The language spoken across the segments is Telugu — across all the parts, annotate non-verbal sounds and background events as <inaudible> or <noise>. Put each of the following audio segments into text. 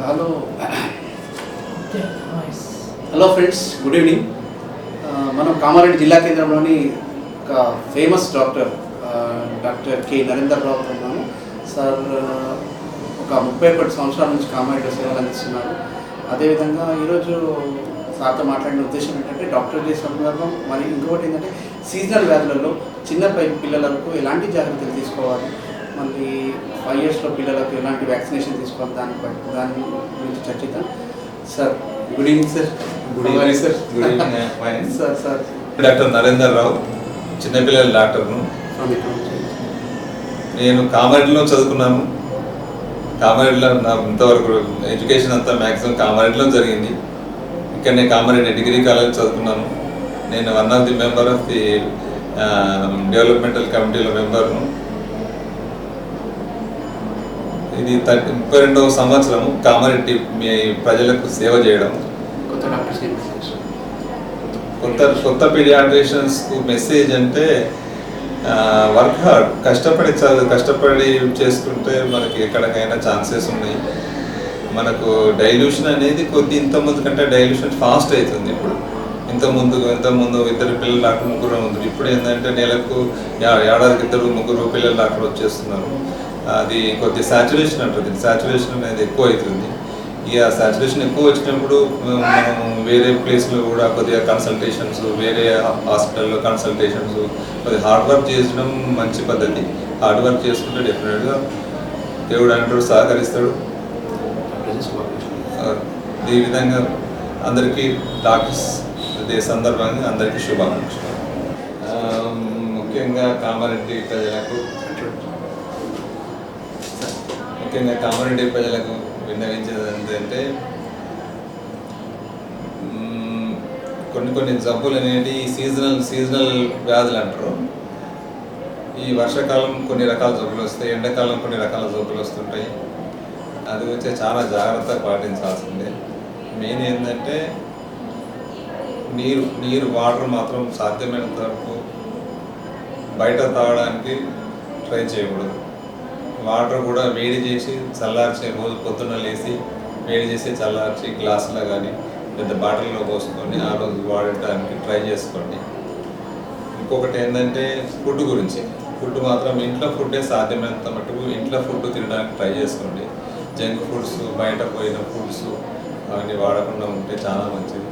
Hello hello friends good evening మనం కామారెడ్డి జిల్లా కేంద్రంలోని ఒక famous doctor doctor K Narender Rao ఉన్నాము. సార్ uh, ఒక ముప్పై ఒకటి సంవత్సరాల నుంచి కామారెడ్డి సేవలు అందిస్తున్నారు. అదేవిధంగా ఈరోజు సార్తో మాట్లాడిన ఉద్దేశం ఏంటంటే డాక్టర్ డే సందర్భం మరి ఇంకొకటి ఏంటంటే సీజనల్ వ్యాధులలో చిన్న పై- పిల్లలకు ఎలాంటి జాగ్రత్తలు తీసుకోవాలి? మళ్ళీ ఫైవ్ ఇయర్స్లో పిల్లలకు ఎలాంటి వ్యాక్సినేషన్ తీసుకోవాలి దాని పై- దాని గురించి చర్చిద్దాం. Sir good evening sir good evening sir good evening sir sir doctor Narender Rao చిన్నపిల్లల డాక్టర్ను నేను కామారెడ్డిలో చదువుకున్నాను. కామారెడ్డిలో నా ఇంతవరకు ఎడ్యుకేషన్ అంతా మ్యాక్సిమం కామారెడ్డిలో జరిగింది. ఇక్కడ నేను కామారెడ్డి డిగ్రీ కాలేజ్ చదువుకున్నాను. నేను one of the member of the developmental కమిటీలో మెంబర్ను ఇది థర్టీ ముప్పై రెండవ సంవత్సరము కామారెడ్డి మీ ప్రజలకు సేవ చేయడం. కొత్త కొత్త పీడియాట్రిషియన్స్కు మెసేజ్ అంటే వర్క్ హార్డ్ కష్టపడి చదువు కష్టపడి చేసుకుంటే మనకి ఎక్కడికైనా ఛాన్సెస్ ఉన్నాయి. మనకు డైల్యూషన్ అనేది కొద్ది ఇంత ముందు కంటే డైల్యూషన్ ఫాస్ట్ అవుతుంది ఇప్పుడు. ఇంత ముందు ఇంత ముందు ఇద్దరు పిల్లలు డాక్టర్ ముగ్గురు ఉంది ఇప్పుడు ఏంటంటే నెలకు ఏడాదికి ఇద్దరు ముగ్గురు పిల్లలు డాక్టర్ వచ్చేస్తున్నారు. అది కొద్ది సాచురేషన్ అంటుంది. సాచురేషన్ అనేది ఎక్కువ అవుతుంది ఇక సాచురేషన్ ఎక్కువ వచ్చినప్పుడు మనం వేరే ప్లేస్లో కూడా కొద్దిగా కన్సల్టేషన్స్ వేరే హాస్పిటల్లో కన్సల్టేషన్స్ కొద్దిగా హార్డ్ వర్క్ చేయడం మంచి పద్ధతి. హార్డ్ వర్క్ చేసుకుంటే డెఫినెట్గా దేవుడు అంటాడు సహకరిస్తాడు. ఈ విధంగా అందరికీ డాక్టర్స్ డే సందర్భంగా అందరికీ శుభాకాంక్షలు. ముఖ్యంగా కామారెడ్డి ప్రజలకు ముఖ్యంగా కామారెడ్డి ప్రజలకు విన్నవించేది ఏంటంటే కొన్ని కొన్ని జబ్బులు అనేవి సీజనల్ సీజనల్ వ్యాధులు అంటారు. ఈ వర్షాకాలం కొన్ని రకాల జబ్బులు వస్తాయి ఎండాకాలం కొన్ని రకాల జబ్బులు వస్తుంటాయి. అది వచ్చే చాలా జాగ్రత్త పాటించాల్సిందే. మెయిన్ ఏంటంటే నీరు నీరు వాటర్ మాత్రం సాధ్యమైనంత వరకు బయట తాగడానికి ట్రై చేయకూడదు. వాటర్ కూడా వేడి చేసి చల్లార్చి రోజు పొద్దున్న లేచి వేడి చేసి చల్లార్చి గ్లాసులో కానీ పెద్ద బాటిల్లో పోసుకొని ఆ రోజు వాడటానికి ట్రై చేసుకోండి. ఇంకొకటి ఏంటంటే ఫుడ్ గురించి. ఫుడ్ మాత్రం ఇంట్లో ఫుడ్డే సాధ్యమైనంత మటుకు ఇంట్లో ఫుడ్ తినడానికి ట్రై చేసుకోండి. జంక్ ఫుడ్స్ బయట పోయిన ఫుడ్స్ అవన్నీ వాడకుండా ఉంటే చాలా మంచిది.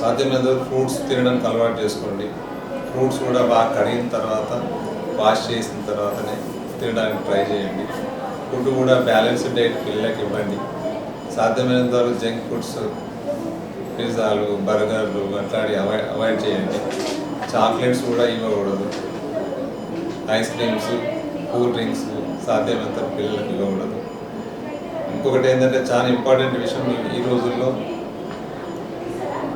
సాధ్యమైనంత ఫ్రూట్స్ తినడానికి అలవాటు చేసుకోండి. ఫ్రూట్స్ కూడా బాగా కడిగిన తర్వాత వాష్ చేసిన తర్వాతనే తినడానికి ట్రై చేయండి. ఫుడ్ కూడా బ్యాలెన్స్డ్ డైట్ పిల్లలకి ఇవ్వండి. సాధ్యమైనంత వరకు జంక్ ఫుడ్స్ పిజ్జాలు బర్గర్లు అట్లాంటివి అవాయిడ్ అవాయిడ్ చేయండి. చాక్లెట్స్ కూడా ఇవ్వకూడదు. ఐస్ క్రీమ్స్ కూల్ డ్రింక్స్ సాధ్యమైనంత పిల్లలకు ఇవ్వకూడదు. ఇంకొకటి ఏంటంటే చాలా ఇంపార్టెంట్ విషయం ఈ- ఈ రోజుల్లో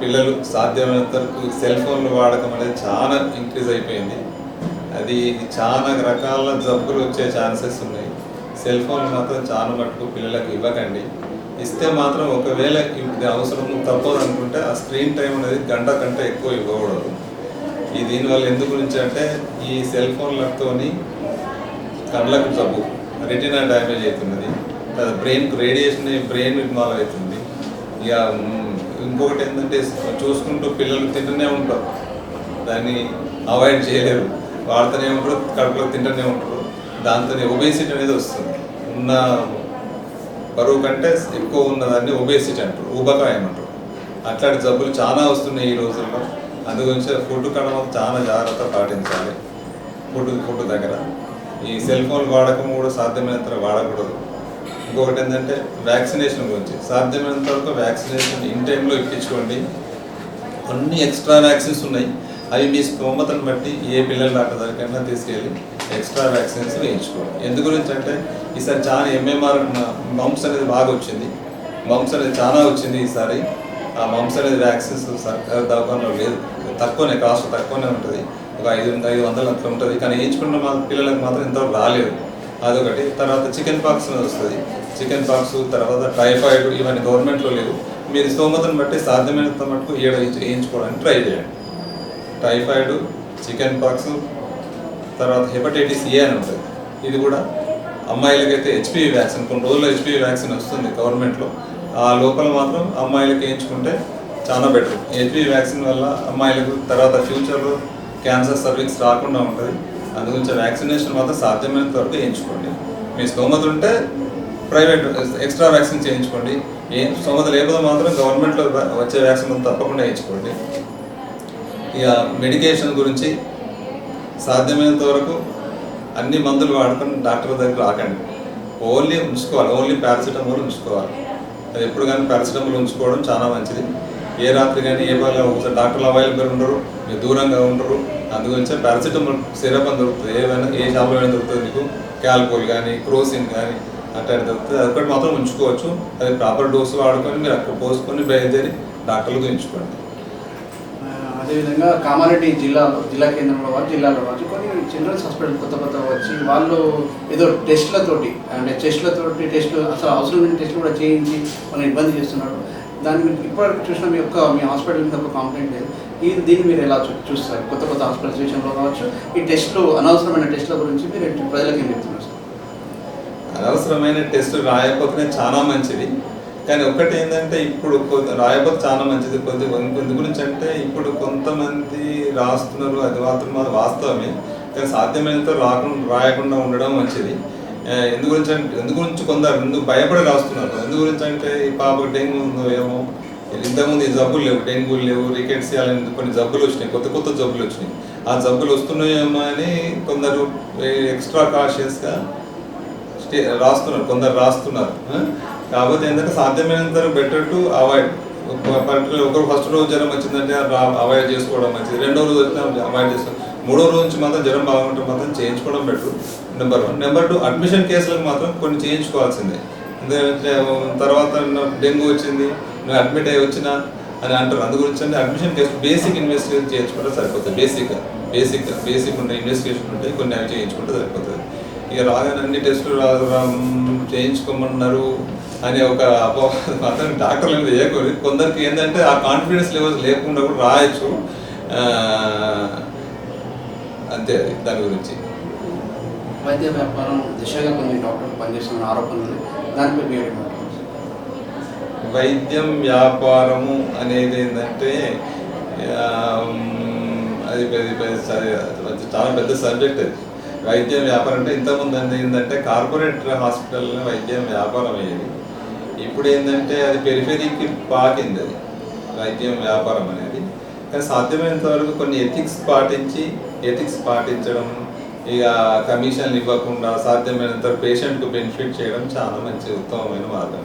పిల్లలు సాధ్యమైనంత వరకు సెల్ ఫోన్లు వాడకం అనేది చాలా ఇంక్రీజ్ అయిపోయింది. అది చాలా రకాల జబ్బులు వచ్చే ఛాన్సెస్ ఉన్నాయి. సెల్ ఫోన్లు మాత్రం చాలా మటుకు పిల్లలకు ఇవ్వకండి. ఇస్తే మాత్రం ఒకవేళ ఇది అవసరం తప్పదు అనుకుంటే ఆ స్క్రీన్ టైం అనేది గంట కంటే ఎక్కువ ఇవ్వకూడదు. ఈ దీనివల్ల ఎందు గురించి అంటే ఈ సెల్ ఫోన్లతోని కళ్ళకు జబ్బు రెటినా డ్యామేజ్ అవుతున్నది. బ్రెయిన్కు రేడియేషన్ బ్రెయిన్ ఇన్వాల్వ్ అవుతుంది. ఇక ఇంకొకటి ఏంటంటే చూసుకుంటూ పిల్లలు తింటూనే ఉంటారు. దాన్ని అవాయిడ్ చేయలేరు. వాడుతూనే ఉంటారు కడుపులో తింటూనే ఉంటారు. దాంతో ఒబేసిటీ అనేది వస్తుంది. ఉన్న బరువు కంటే ఎక్కువ ఉన్నదాన్ని ఒబేసిటీ అంటారు ఊబకాయం అంటారు. అట్లాంటి జబ్బులు చాలా వస్తున్నాయి ఈ రోజుల్లో. అందు గురించి ఫుడ్ కడమ చాలా జాగ్రత్త పాటించాలి. ఫుడ్ ఫుడ్ దగ్గర. ఈ సెల్ ఫోన్ వాడకం కూడా సాధ్యమైనంత వాడకూడదు. ఇంకొకటి ఏంటంటే వ్యాక్సినేషన్ గురించి. సాధ్యమైనంత వరకు వ్యాక్సినేషన్ ఇన్ టైంలో ఇప్పించుకోండి. అన్ని ఎక్స్ట్రా వ్యాక్సిన్స్ ఉన్నాయి. అవి మీ స్తోమతను బట్టి ఏ పిల్లల డాక్టర్ దగ్గరైనా తీసుకెళ్ళి ఎక్స్ట్రా వ్యాక్సిన్స్ వేయించుకోండి. ఎందు గురించి అంటే ఈసారి చాలా ఎంఎంఆర్ మంప్స్ అనేది బాగా వచ్చింది. మంప్స్ అనేది చాలా వచ్చింది ఈసారి. ఆ మంప్స్ అనేది వ్యాక్సిన్స్ సర్కారు దవాఖానలో లేదు. తక్కువనే కాస్ట్ తక్కువనే ఉంటుంది. ఒక ఐదు ఐదు వందలు అట్లా ఉంటుంది. కానీ వేయించుకున్న మా పిల్లలకు మాత్రం ఇంతవరకు రాలేదు. అదొకటి. తర్వాత చికెన్ పాక్స్ వస్తుంది. చికెన్ పాక్స్ తర్వాత టైఫాయిడ్ ఇవన్నీ గవర్నమెంట్లో లేవు. మీరు స్తోమతను బట్టి సాధ్యమైనంత మటుకు ఏడ వేయించుకోవడానికి ట్రై చేయండి. టైఫాయిడ్ చికెన్ పాక్స్ తర్వాత హెపటైటిస్ ఏ అని ఉంటుంది. ఇది కూడా అమ్మాయిలకైతే హెచ్పివి వ్యాక్సిన్ కొన్ని రోజుల్లో హెచ్పివి వ్యాక్సిన్ వస్తుంది గవర్నమెంట్లో. ఆ లోపల మాత్రం అమ్మాయిలకు వేయించుకుంటే చాలా బెటర్. హెచ్పివి వ్యాక్సిన్ వల్ల అమ్మాయిలకు తర్వాత ఫ్యూచర్లో క్యాన్సర్ సర్వీస్ రాకుండా ఉంటుంది. అందుగురించి వ్యాక్సినేషన్ మాత్రం సాధ్యమైనంత వరకు వేయించుకోండి మీ స్తోమత ఉంటే ప్రైవేట్ ఎక్స్ట్రా వ్యాక్సిన్ చేయించుకోండి. ఏ స్తోమత లేకపోతే మాత్రం గవర్నమెంట్లో వచ్చే వ్యాక్సిన్ తప్పకుండా వేయించుకోండి ఇక మెడికేషన్ గురించి సాధ్యమైనంత వరకు అన్ని మందులు వాడుకొని డాక్టర్ దగ్గర రాకండి. ఓన్లీ ఉంచుకోవాలి. ఓన్లీ పారాసిటమాల్ ఉంచుకోవాలి. అది ఎప్పుడు కానీ పారాసిటమాల్ ఉంచుకోవడం చాలా మంచిది. ఏ రాత్రి కానీ ఏ వాళ్ళ ఒకసారి డాక్టర్లు అవైలబుల్ ఉండరు మీరు దూరంగా ఉండరు. అందుగురించే పారాసిటమాల్ సిరప్ అని దొరుకుతుంది. ఏమైనా ఏ షాప్లో అయినా దొరుకుతుంది మీకు. క్యాల్కోల్ కానీ క్రోసిన్ కానీ అట్లాంటి దొరుకుతుంది అది ఒకటి మాత్రం ఉంచుకోవచ్చు. అది ప్రాపర్ డోస్ వాడుకొని మీరు అక్కడ పోసుకొని బయలుదేరి డాక్టర్లకు ఉంచుకోండి అదేవిధంగా కామారెడ్డి జిల్లాలో జిల్లా కేంద్రంలో వాళ్ళు జిల్లాలో వాళ్ళు కొన్ని చిల్డ్రన్స్ హాస్పిటల్ కొత్త కొత్త వచ్చి వాళ్ళు ఏదో టెస్ట్లతోటి అంటే టెస్ట్లతోటి టెస్ట్లు అసలు అవసరం లేని టెస్ట్లు కూడా చేయించి మనం ఇబ్బంది చేస్తున్నారు. దాని మీరు ఇప్పటివరకు చూసిన మీ యొక్క మీ హాస్పిటల్ మీద ఒక కంప్లైంట్ లేదు. ఈ దీన్ని మీరు ఎలా చూస్తారు? కొత్త కొత్త హాస్పిటల్స్ విషయంలో కావచ్చు. ఈ టెస్ట్లు అనవసరమైన టెస్ట్ల గురించి మీరు ప్రజలకు ఏం చెప్తున్నారు సార్? అనవసరమైన టెస్ట్ రాయకపోతేనే చాలా మంచిది. కానీ ఒకటి ఏంటంటే ఇప్పుడు కొ- రాయకపోతే చాలా మంచిది. కొంత కొంత గురించి అంటే ఇప్పుడు కొంతమంది రాస్తున్నారు. అది మాత్రం వాస్తవమే. కానీ సాధ్యమైనంత రాకుండా రాయకుండా ఉండడం మంచిది. ఎందు గురించి అంటే ఎందు గురించి కొందరు ఎందుకు భయపడి రాస్తున్నారు. ఎందు గురించి అంటే ఈ పాప డెంగ్యూ ఉందో ఏమో ఇంతకుముందు ఈ జబ్బులు లేవు డెంగ్యూ లేవు రికెట్స్ అలాంటి కొన్ని జబ్బులు వచ్చినాయి కొత్త కొత్త జబ్బులు వచ్చినాయి. ఆ జబ్బులు వస్తున్నాయేమో అని కొందరు ఎక్స్ట్రా కాషియస్గా స్టే రాస్తున్నారు కొందరు రాస్తున్నారు. కాకపోతే ఏంటంటే సాధ్యమైనంత బెటర్ టు అవాయిడ్ పర్టికులర్ ఒకరు ఫస్ట్ రోజు జ్వరం వచ్చిందంటే అవాయిడ్ చేసుకోవడం మంచిది. రెండో రోజు వచ్చిన అవాయిడ్ చేసుకోవడం మూడో రోజు నుంచి మాత్రం జ్వరం బాగుంటే మాత్రం చేయించుకోవడం better number one number two admission కేసులకు మాత్రం కొన్ని చేయించుకోవాల్సిందే. ఎందుకంటే తర్వాత డెంగ్యూ వచ్చింది నువ్వు అడ్మిట్ అయ్యి వచ్చినా అని అంటారు. అందు గురించి అంటే అడ్మిషన్ కేసు బేసిక్ ఇన్వెస్టిగేషన్ చేయించుకుంటే సరిపోతుంది. బేసిక్ బేసిక్ బేసిక్ ఉన్న ఇన్వెస్టిగేషన్ ఉంటాయి కొన్ని అవి చేయించుకుంటే సరిపోతుంది. ఇక రాగానే అన్ని టెస్టులు రా- చేయించుకోమన్నారు అనే ఒక అపోహ <laughs> మాత్రం డాక్టర్ల మీద వేయకూడదు. కొందరికి ఏంటంటే ఆ కాన్ఫిడెన్స్ లెవెల్స్ లేకుండా కూడా రాయొచ్చు. అంతే అది దాని గురించి. వైద్య వ్యాపారం దిశగా కొన్ని డాక్టర్లు పనిచేస్తున్న ఆరోపణలు. దానిపై మీరు వైద్యం వ్యాపారము అనేది ఏంటంటే అది పెద్ద- పెద్ద- చాలా పెద్ద సబ్జెక్ట్ అది. వైద్యం వ్యాపారం అంటే ఇంతకుముందు అంటే ఏంటంటే కార్పొరేట్ హాస్పిటల్లో వైద్యం వ్యాపారం అయ్యేది. ఇప్పుడు ఏంటంటే అది పెరిఫెరీకి పాకింది అది. వైద్యం వ్యాపారం అనేది. కానీ సాధ్యమైనంత వరకు కొన్ని ఎథిక్స్ పాటించి ఎథిక్స్ పాటించడం ఇక కమిషన్లు ఇవ్వకుండా సాధ్యమైనంత పేషెంట్కు బెనిఫిట్ చేయడం చాలా మంచి ఉత్తమమైన మార్గం.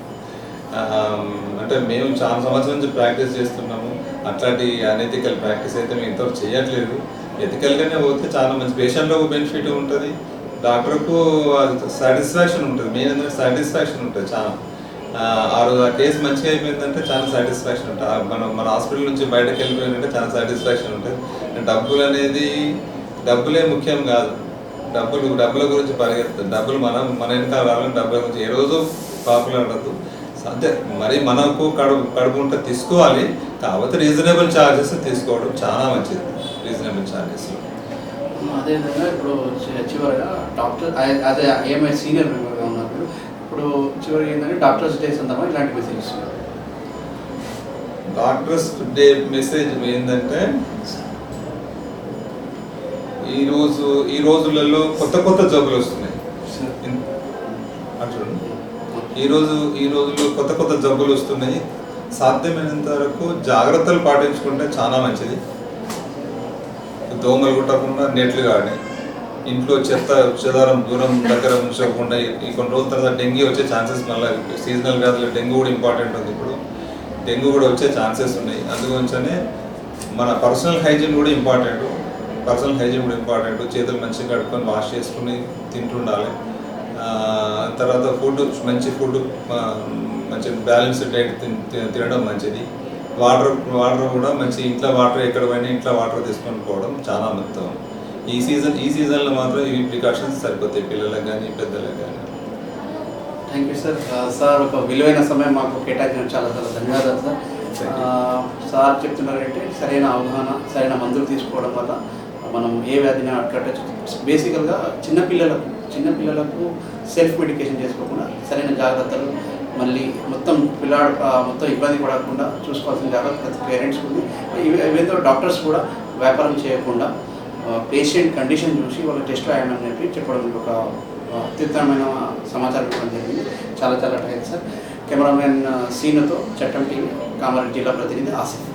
అంటే మేము చాలా సంవత్సరం నుంచి ప్రాక్టీస్ చేస్తున్నాము. అట్లాంటి అనెథికల్ ప్రాక్టీస్ అయితే మేము ఇంతవరకు చేయట్లేదు. ఎథికల్గానే పోతే చాలా మంచి పేషెంట్లకు బెనిఫిట్ ఉంటుంది. డాక్టర్కు సాటిస్ఫాక్షన్ ఉంటుంది. మెయిన్ సాటిస్ఫాక్షన్ ఉంటుంది చాలా. ఆ, ఆ రోజు ఆ మంచిగా అయిపోయిందంటే చాలా సాటిస్ఫాక్షన్ ఉంటుంది. మనం మన హాస్పిటల్ నుంచి బయటకు వెళ్ళిపోయిందంటే చాలా సాటిస్ఫాక్షన్ ఉంటుంది. డబ్బులు అనేది డబ్బులే ముఖ్యం కాదు. డబ్బులు డబ్బుల గురించి పరిగెత్తుంది డబ్బులు మనం మన వెనక రావాలని డబ్బుల గురించి ఏ రోజు పాపులర్ ఉండదు అంతే మరి మనకు కడుపు కడుపు ఉంటే తీసుకోవాలి. కాకపోతే రీజనబుల్ ఛార్జెస్ తీసుకోవడం చాలా మంచిది. రీజనబుల్ ఛార్జెస్ అదేవిధంగా ఇప్పుడు చివరిగా డాక్టర్ అదే ఏమై సీనియర్ మెంబర్ ఇప్పుడు చివరికి ఏంటంటే డాక్టర్స్ డే సందర్భంగా ఇలాంటి మెసేజ్ ఇస్తున్నారు. డాక్టర్స్ డే మెసేజ్ ఏంటంటే ఈ రోజు ఈ రోజులలో కొత్త కొత్త జబ్బులు వస్తున్నాయి. ఇన్- అటు చూడండి. ఈ రోజు ఈ రోజుల్లో కొత్త కొత్త జబ్బులు వస్తున్నాయి. సాధ్యమైనంత వరకు జాగ్రత్తలు పాటించుకుంటే చాలా మంచిది. దోమలు కుట్టకుండా నెట్లు కానీ ఇంట్లో చెత్త చెదారం దూరం దగ్గర ఉంచకుండా ఈ- కొన్ని రోజుల తర్వాత డెంగ్యూ వచ్చే ఛాన్సెస్ మళ్ళీ సీజనల్ వ్యాధులు డెంగ్యూ కూడా ఇంపార్టెంట్ ఉంది. ఇప్పుడు డెంగ్యూ కూడా వచ్చే ఛాన్సెస్ ఉన్నాయి. అందుగురించనే మన పర్సనల్ హైజీన్ కూడా ఇంపార్టెంట్ పర్సనల్ హైజీన్ కూడా ఇంపార్టెంట్ చేతులు మంచిగా కడుక్కొని వాష్ చేసుకుని తింటుండాలి. తర్వాత ఫుడ్ మంచి ఫుడ్ మంచి బ్యాలెన్స్డ్ డైట్ తినడం మంచిది. వాటర్ వాటర్ కూడా మంచి ఇంట్లో వాటర్ ఎక్కడ పోయినా ఇంట్లో వాటర్ తీసుకొని పోవడం చాలా మొత్తం ఈ సీజన్ ఈ సీజన్లో మాత్రం ఈ ప్రికాషన్స్ సరిపోతాయి పిల్లలకు కానీ పెద్దలకు కానీ థ్యాంక్ యూ సార్. సార్ ఒక విలువైన సమయం మాకు కేటాయించిన చాలా చాలా ధన్యవాదాలు సార్. సార్ చెప్తున్నారంటే సరైన అవగాహన సరైన మందులు తీసుకోవడం వల్ల మనం ఏ వ్యాధిని అడ్కట్టచ్చు బేసికల్గా చిన్నపిల్లలకు చిన్నపిల్లలకు సెల్ఫ్ మెడికేషన్ చేసుకోకుండా సరైన జాగ్రత్తలు మళ్ళీ మొత్తం పిల్లాడు మొత్తం ఇబ్బంది పడకుండా చూసుకోవాల్సిన జాగ్రత్త ప్రతి పేరెంట్స్ ఉంది. ఇవేంతో డాక్టర్స్ కూడా వ్యాపారం చేయకుండా పేషెంట్ కండిషన్ చూసి వాళ్ళ టెస్ట్ రాయమని చెప్పి చెప్పడం ఒక అత్యుత్తమైన సమాచారం ఇవ్వడం జరిగింది. చాలా చాలా థ్యాంక్స్ సార్ కెమెరామెన్ సీనుతో చట్టం టీవీ కామారెడ్డి జిల్లా ప్రతినిధి ఆసిఫ్.